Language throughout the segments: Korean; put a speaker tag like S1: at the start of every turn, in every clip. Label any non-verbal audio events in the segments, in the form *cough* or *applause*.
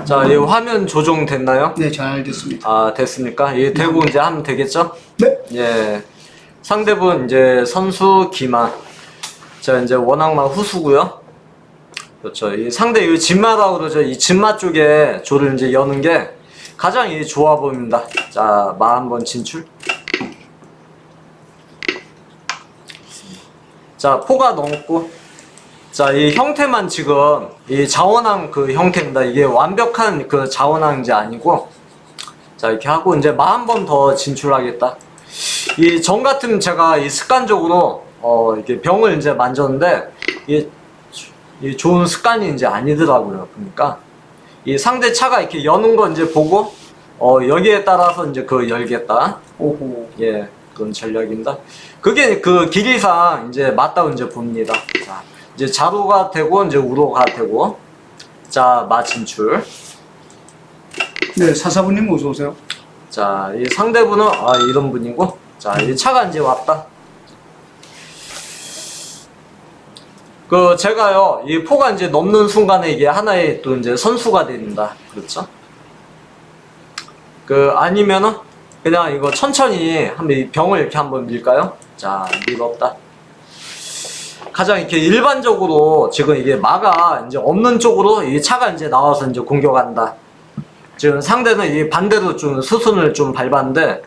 S1: 자, 이 화면 조정 됐나요?
S2: 네, 잘 됐습니다.
S1: 아, 됐습니까? 이 대고 이제 하면 되겠죠?
S2: 네.
S1: 예. 상대분 이제 선수 기마. 자, 이제 원악마 후수고요. 그렇죠. 이 상대 이 진마라고 그러죠. 이 진마 쪽에 조를 이제 여는 게 가장 이 좋아 보입니다. 자, 마 한번 진출. 자, 포가 넘고. 자, 이 형태만 지금 이 자원항 그 형태입니다. 이게 완벽한 그 자원항이 아니고 자, 이렇게 하고 이제 마한 번 더 진출하겠다. 이 전 같으면 제가 이 습관적으로 어 이렇게 병을 이제 만졌는데 이게 이 좋은 습관이 이제 아니더라고요. 그러니까 이 상대 차가 이렇게 여는 거 이제 보고 어 여기에 따라서 이제 그 열겠다.
S2: 오호.
S1: 예, 그런 전략입니다. 그게 그 길이상 이제 맞다고 이제 봅니다. 자, 이제 자루가 되고 이제 우로가 되고 자, 마 진출.
S2: 네, 사사부님 어서 오세요.
S1: 자, 이 상대분은 아 이런 분이고, 자, 이 차가 이제 왔다. 그 제가요, 이 포가 이제 넘는 순간에 이게 하나의 또 이제 선수가 됩니다. 그렇죠? 그 아니면은 그냥 이거 천천히 한번 이 병을 이렇게 한번 밀까요? 자, 밀었다. 가장 이렇게 일반적으로 지금 이게 마가 이제 없는 쪽으로 이 차가 이제 나와서 이제 공격한다. 지금 상대는 이 반대로 좀 수순을 좀 밟았는데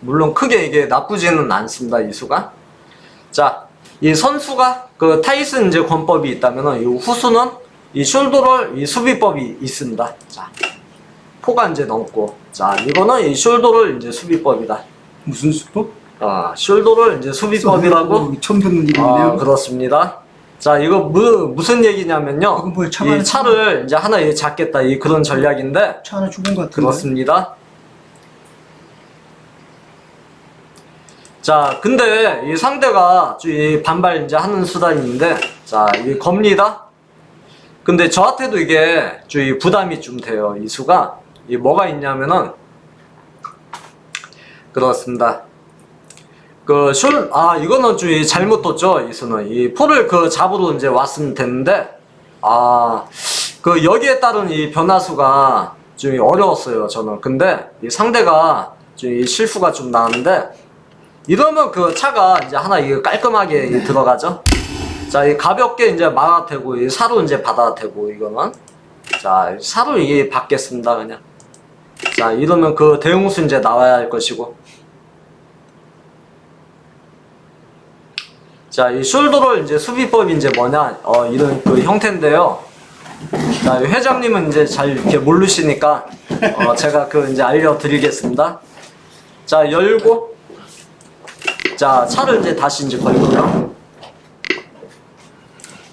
S1: 물론 크게 이게 나쁘지는 않습니다 이 수가 자 이 선수가 그 타이슨 이제 권법이 있다면은 이 후수는 이 숄더럴 이 수비법이 있습니다 자 포가 이제 넘고 자 이거는 이 숄더럴 이제 수비법이다
S2: 무슨 수법?
S1: 아 숄더럴 이제 수비법이라고
S2: 어, 처음 듣는
S1: 아
S2: 이름이네요.
S1: 그렇습니다 자 이거 무, 무슨 얘기냐면요
S2: 이건 뭐야, 차가
S1: 이 차를 이제 하나 이제 잡겠다 이 그런 전략인데
S2: 차 하나 죽은 것 같은데.
S1: 그렇습니다. 자, 근데 이 상대가 이 반발 이제 하는 수단인데, 자, 이 겁니다. 근데 저한테도 이게 이 부담이 좀 돼요. 이 수가 이 뭐가 있냐면은 그렇습니다. 그 술, 아 이거는 좀 이 잘못 뒀죠. 이 수는 이 포를 그 잡으러 이제 왔으면 됐는데, 아 그 여기에 따른 이 변화수가 좀 어려웠어요. 저는 근데 이 상대가 좀 이 실수가 좀 나는데 이러면 그 차가 이제 하나 이게 깔끔하게 이 들어가죠. 자, 이 가볍게 이제 막아 대고 이 사로 이제 받아 대고 이거는 자 사로 이게 받겠습니다 그냥. 자 이러면 그 대응수 이제 나와야 할 것이고. 자, 이 숄더롤 이제 수비법이 이제 뭐냐, 어, 이런 그 형태인데요. 자, 이 회장님은 이제 잘 이렇게 모르시니까, 어, 제가 그 이제 알려드리겠습니다. 자, 열고, 자, 차를 이제 다시 이제 걸고요.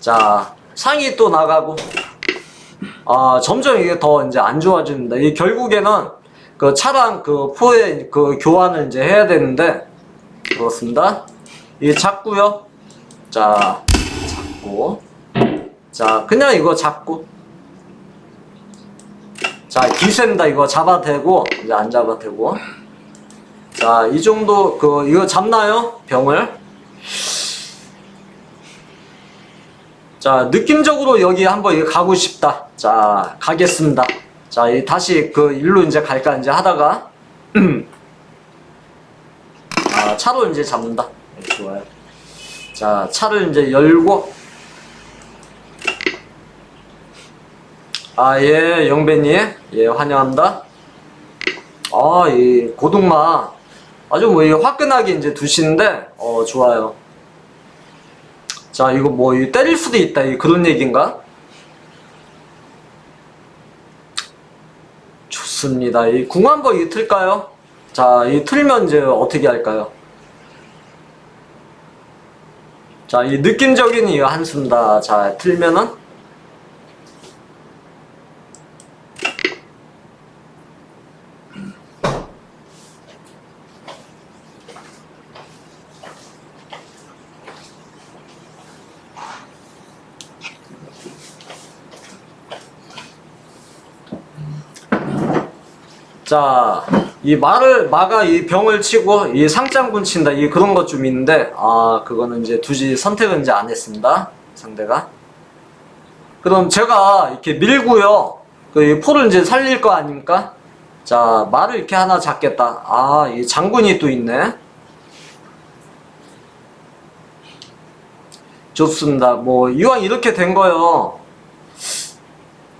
S1: 자, 상이 또 나가고, 아, 점점 이게 더 이제 안 좋아집니다. 이 결국에는 그 차랑 그 포의 그 교환을 이제 해야 되는데, 그렇습니다. 이 잡고요. 자, 잡고. 자, 그냥 이거 잡고. 자, 기세입니다. 이거 잡아대고, 이제 안 잡아대고. 자, 이 정도, 그, 이거 잡나요? 병을. 자, 느낌적으로 여기 한번 가고 싶다. 자, 가겠습니다. 자, 이 다시 그 일로 이제 갈까 이제 하다가, *clears throat* 아, 차로 이제 잡는다. 네, 좋아요. 자, 차를 이제 열고. 아, 예, 영배님. 예, 환영합니다. 아, 이 고등마. 아주 뭐, 이 화끈하게 이제 두시는데, 어, 좋아요. 자, 이거 뭐, 이 때릴 수도 있다. 이 그런 얘기인가? 좋습니다. 이 궁 한번 이 틀까요? 자, 이 틀면 이제 어떻게 할까요? 자, 이 느낌적인 이 한숨다. 자, 틀면은 자, 이 말을 마가 이 병을 치고 이 상장군 친다 이 그런 것 좀 있는데 아 그거는 이제 두지 선택은 이제 안 했습니다 상대가. 그럼 제가 이렇게 밀고요. 그이 포를 이제 살릴 거 아닙니까? 자, 말을 이렇게 하나 잡겠다. 아, 이 장군이 또 있네. 좋습니다. 뭐, 이왕 이렇게 된 거요.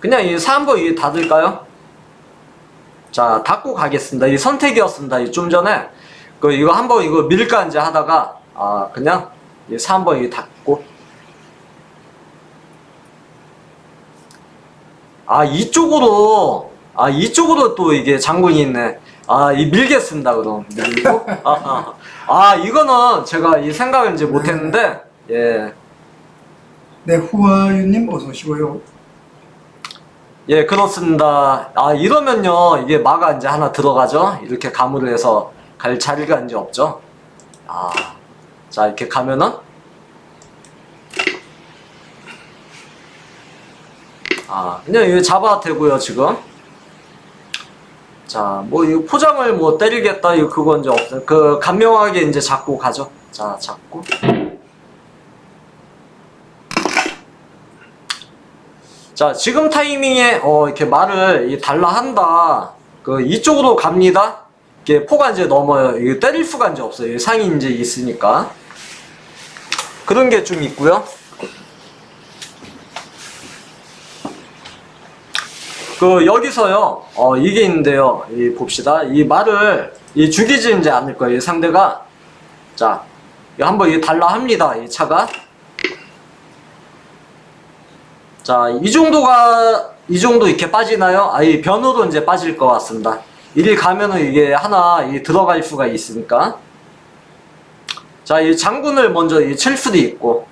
S1: 그냥 이 3번 이 닫을까요? 자, 닫고 가겠습니다. 이 선택이었습니다. 이 좀 전에. 그, 이거 한번 이거 밀까 이제 하다가, 아, 그냥 이 3번 이 닫고. 아, 이쪽으로, 아, 이쪽으로 또 이게 장군이 있네. 아, 이 밀겠습니다, 그럼. 밀고. 아, 아, 아, 이거는 제가 이 생각을 이제 못 했는데, 예.
S2: 네, 후아유님 어서 오시고요.
S1: 예, 그렇습니다. 아, 이러면요, 이게 마가 이제 하나 들어가죠? 이렇게 감으로 해서 갈 자리가 이제 없죠? 아, 자, 이렇게 가면은, 아, 그냥 이거 잡아도 되고요, 지금. 자, 뭐, 이 포장을 뭐 때리겠다, 이거 그건 이제 없어요. 그, 간명하게 이제 잡고 가죠. 자, 잡고. 자, 지금 타이밍에 어, 이렇게 말을 이 달라 한다. 그 이쪽으로 갑니다. 이게 포가 이제 넘어요. 이게 때릴 수가 이제 없어요. 이 상이 이제 있으니까. 그런 게 좀 있고요. 그 여기서요. 어, 이게 있는데요. 이 봅시다. 이 말을 이 죽이지 이제 않을 거예요. 이 상대가. 자, 한번 이 달라 합니다. 이 차가. 자, 이 정도가, 이 정도 이렇게 빠지나요? 아, 이 변으로 이제 빠질 것 같습니다. 이리 가면은 이게 하나 이 들어갈 수가 있으니까. 자, 이 장군을 먼저 이칠 수도 있고.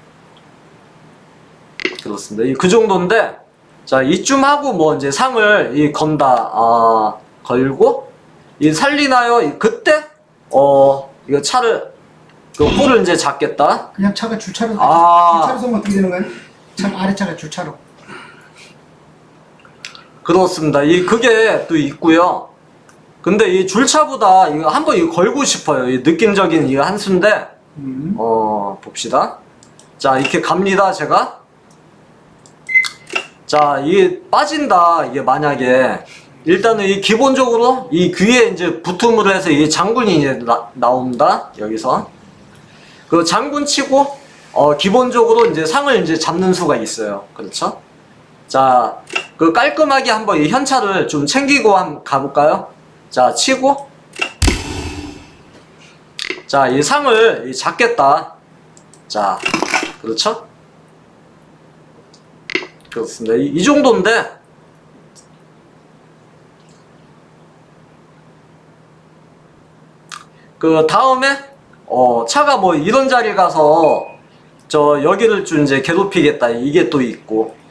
S1: 그렇습니다. 이그 정도인데, 자, 이쯤 하고 뭐 이제 상을 이 건다, 아, 걸고, 이 살리나요? 이 그때, 어, 이거 차를, 그 포를 이제 잡겠다.
S2: 그냥 차가 주차로
S1: 아.
S2: 주차로 서면 어떻게 되는 거예요? 차 아래 차가 주차로.
S1: 그렇습니다. 이 그게 또 있고요. 근데 이 줄차보다 이거 한번 이거 걸고 싶어요. 이 느낌적인 이 한수인데
S2: 음.
S1: 어 봅시다. 자 이렇게 갑니다. 제가 자 이게 빠진다. 이게 만약에 일단은 이 기본적으로 이 귀에 이제 붙음으로 해서 이 장군이 이제 나, 나온다. 여기서 그 장군 치고 어 기본적으로 이제 상을 이제 잡는 수가 있어요. 그렇죠? 자, 그 깔끔하게 한번 이 현찰을 좀 챙기고 한번 가볼까요? 자, 치고. 자, 이 상을 이 잡겠다. 자, 그렇죠? 그렇습니다. 이, 이 정도인데, 그 다음에, 어, 차가 뭐 이런 자리 가서, 저, 여기를 좀 이제 괴롭히겠다. 이게 또 있고.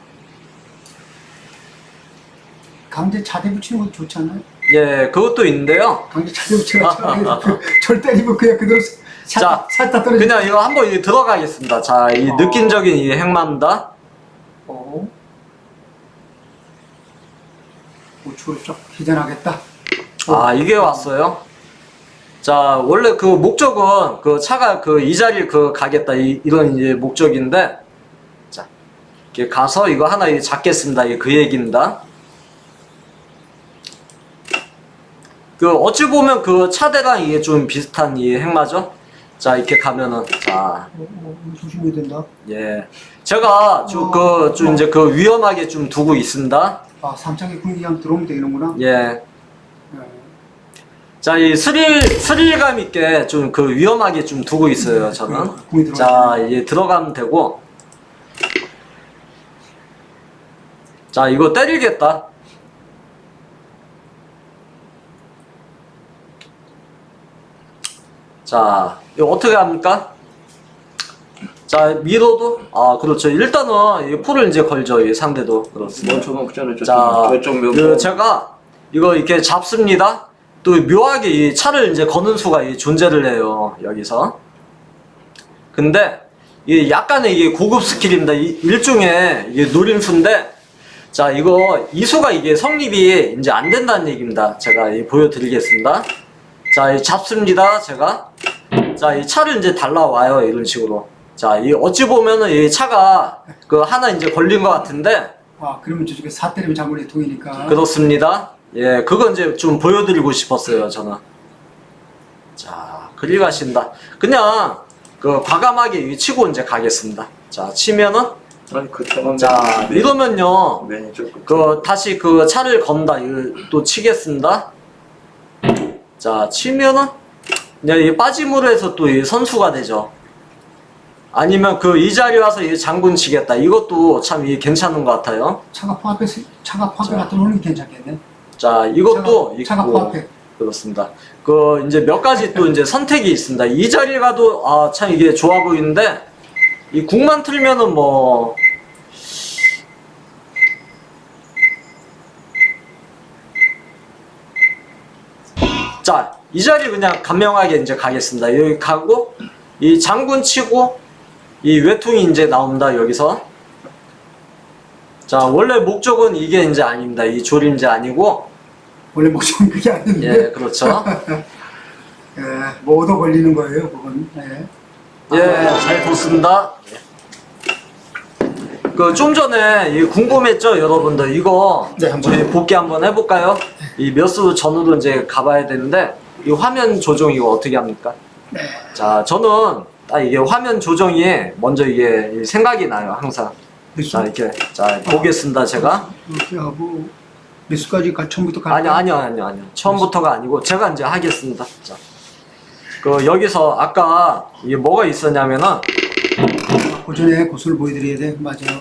S2: 강제 차대 붙이는 것도 좋지 않아요?
S1: 예, 그것도 있는데요.
S2: 강제 차대 붙여가지고 절 때리고 그냥 그대로
S1: 자,
S2: 살다 떨어지.
S1: 그냥 이거 한번 이 들어가겠습니다. 자, 이
S2: 어.
S1: 느낌적인 이 행마입니다.
S2: 어. 우측으로 쭉 기전하겠다.
S1: 아, 이게 왔어요. 자, 원래 그 목적은 그 차가 그 이 자리를 그 가겠다. 이, 이런 이제 목적인데, 자, 이렇게 가서 이거 하나 이 잡겠습니다. 이그 얘기입니다. 그 어찌 보면 그 차대랑 이게 좀 비슷한 이 행마죠? 자, 이렇게 가면은, 자,
S2: 조심해야 된다.
S1: 예. 제가 좀 그, 좀 이제 그 위험하게 좀 두고 있습니다.
S2: 아, 삼창에 군기장 들어오면 되는구나.
S1: 예.
S2: 예.
S1: 자, 이 스릴, 스릴감 있게 좀 그 위험하게 좀 두고 있어요, 저는.
S2: 그, 공이 들어가.
S1: 자, 이제 들어가면 되고. 자, 이거 때리겠다. 자, 이거 어떻게 합니까? 자, 밀어도? 아, 그렇죠. 일단은 이 풀을 이제 걸죠, 이 상대도. 그렇습니다.
S3: 멈춰면 그전에
S1: 자,
S3: 저쪽
S1: 몇그 제가 이거 이렇게 잡습니다. 또 묘하게 이 차를 이제 거는 수가 이 존재를 해요 여기서. 근데 이 약간의 이게 고급 스킬입니다. 이 일종의 이게 노림수인데 자 이거 이수가 이게 성립이 이제 안 된다는 얘기입니다. 제가 이 보여드리겠습니다. 자, 이 잡습니다. 제가 자 이 차를 이제 달라와요 이런 식으로. 자, 이 어찌 보면은 이 차가 그 하나 이제 걸린 것 같은데
S2: 아 그러면 저쪽에 사 때리면 장군의 통이니까.
S1: 그렇습니다. 예, 그건 이제 좀 보여드리고 싶었어요, 저는. 자, 그리 가신다. 그냥 그 과감하게 치고 이제 가겠습니다. 자, 치면은
S3: 그때만
S1: 자 이러면요.
S3: 맨이 조금
S1: 그 다시 그 차를 건다. 이거 또 치겠습니다. 자, 치면은 이제 이 빠짐으로 해서 또이 선수가 되죠. 아니면 그 이 자리 와서 이 장군 치겠다. 이것도 참 이 괜찮은 것 같아요.
S2: 차가 포함해 차가
S1: 자.
S2: 갖다 놓는 게 괜찮겠네.
S1: 자, 이것도
S2: 차가, 차가
S1: 있고
S2: 포함해.
S1: 그렇습니다. 그 이제 몇 가지 또 이제 선택이 있습니다. 이 자리에 가도 아 참 이게 좋아 보이는데 이 국만 틀면은 뭐 자, 이 자리 그냥 간명하게 이제 가겠습니다. 여기 가고 이 장군 치고 이 외통이 이제 나옵니다. 여기서 자, 원래 목적은 이게 이제 아닙니다. 이 조림제 아니고
S2: 원래 목적은 그게
S1: 예,
S2: 아닌데.
S1: 그렇죠. *laughs*
S2: 예, 뭐 얻어 걸리는 거예요, 그건. 예.
S1: 예, 잘 뒀습니다. 그 좀 전에 이 궁금했죠, 여러분들. 이거
S2: 네, 한번.
S1: 저희 복귀 한번 해볼까요? 이 몇 수 전후로 이제 가봐야 되는데 이 화면 조정 이거 어떻게 합니까?
S2: 네.
S1: 자, 저는 딱 이게 화면 조정이 먼저 이게 생각이 나요, 항상. 자, 이렇게 자 보겠습니다, 제가.
S2: 이렇게 하고 몇 수까지 가 처음부터 갈
S1: 아니요, 아니요, 아니요, 아니요. 처음부터가 아니고 제가 이제 하겠습니다. 자, 그 여기서 아까 이게 뭐가 있었냐면은.
S2: 그 전에 고수를 보여드려야 돼. 맞아요.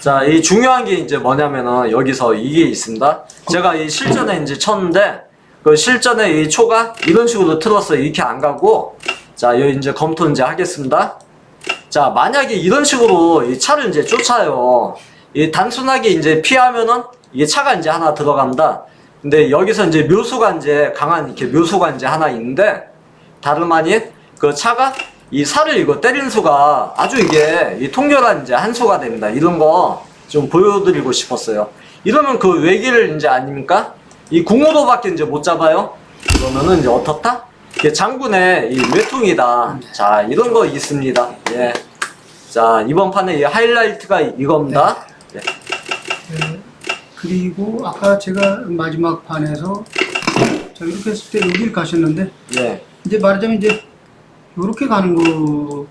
S1: 자, 이 중요한 게 이제 뭐냐면은 여기서 이게 있습니다. 제가 이 실전에 이제 쳤는데 그 실전에 이 초가 이런 식으로 틀었어요. 이렇게 안 가고 자, 여기 이제 검토 이제 하겠습니다. 자, 만약에 이런 식으로 이 차를 이제 쫓아요. 이 단순하게 이제 피하면은 이게 차가 이제 하나 들어간다. 근데 여기서 이제 묘수가 이제 강한 이렇게 묘수가 이제 하나 있는데 다름 아닌 그 차가 이 살을 이거 때리는 수가 아주 이게 이 통렬한 이제 한 수가 됩니다. 이런 거 좀 보여드리고 싶었어요. 이러면 그 외기를 이제 아닙니까? 이 궁으로밖에 이제 못 잡아요. 그러면은 이제 어떻다? 이게 장군의 이 외통이다. 자 이런 거 있습니다. 예. 자 이번 판의 이 하이라이트가 이겁니다. 예.
S2: 예. 그리고 아까 제가 마지막 판에서 자 이렇게 했을 때 여기를 가셨는데
S1: 예.
S2: 이제 말하자면 이제 이렇게 가는 거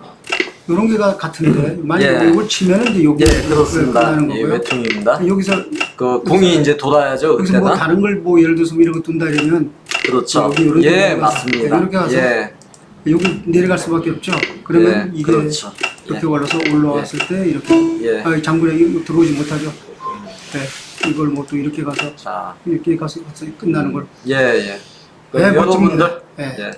S2: 이런 게가 같은데 만약
S1: 예.
S2: 이걸 치면은 이제 여기
S1: 예, 그렇습니다. 이
S2: 거고요.
S1: 외통입니다.
S2: 여기서
S1: 그 궁이 이제 돌아야죠.
S2: 여기서 뭐. 다른 걸 뭐 예를 들어서 뭐 이런 거 둔다 이러면
S1: 그렇죠.
S2: 여기
S1: 예, 맞습니다.
S2: 이렇게 가서
S1: 예.
S2: 여기 내려갈 수밖에 없죠. 그러면
S1: 예,
S2: 이게
S1: 그렇죠.
S2: 이렇게
S1: 예.
S2: 올라서 올라왔을 때 이렇게
S1: 예.
S2: 아, 장군에 뭐 들어오지 못하죠. 네. 이걸 뭐 또 이렇게 가서
S1: 자,
S2: 이렇게 가서, 가서 끝나는 걸.
S1: 예, 예. 그
S2: 네,
S1: 여러분들,
S2: 멋집니다. 네.
S1: 예.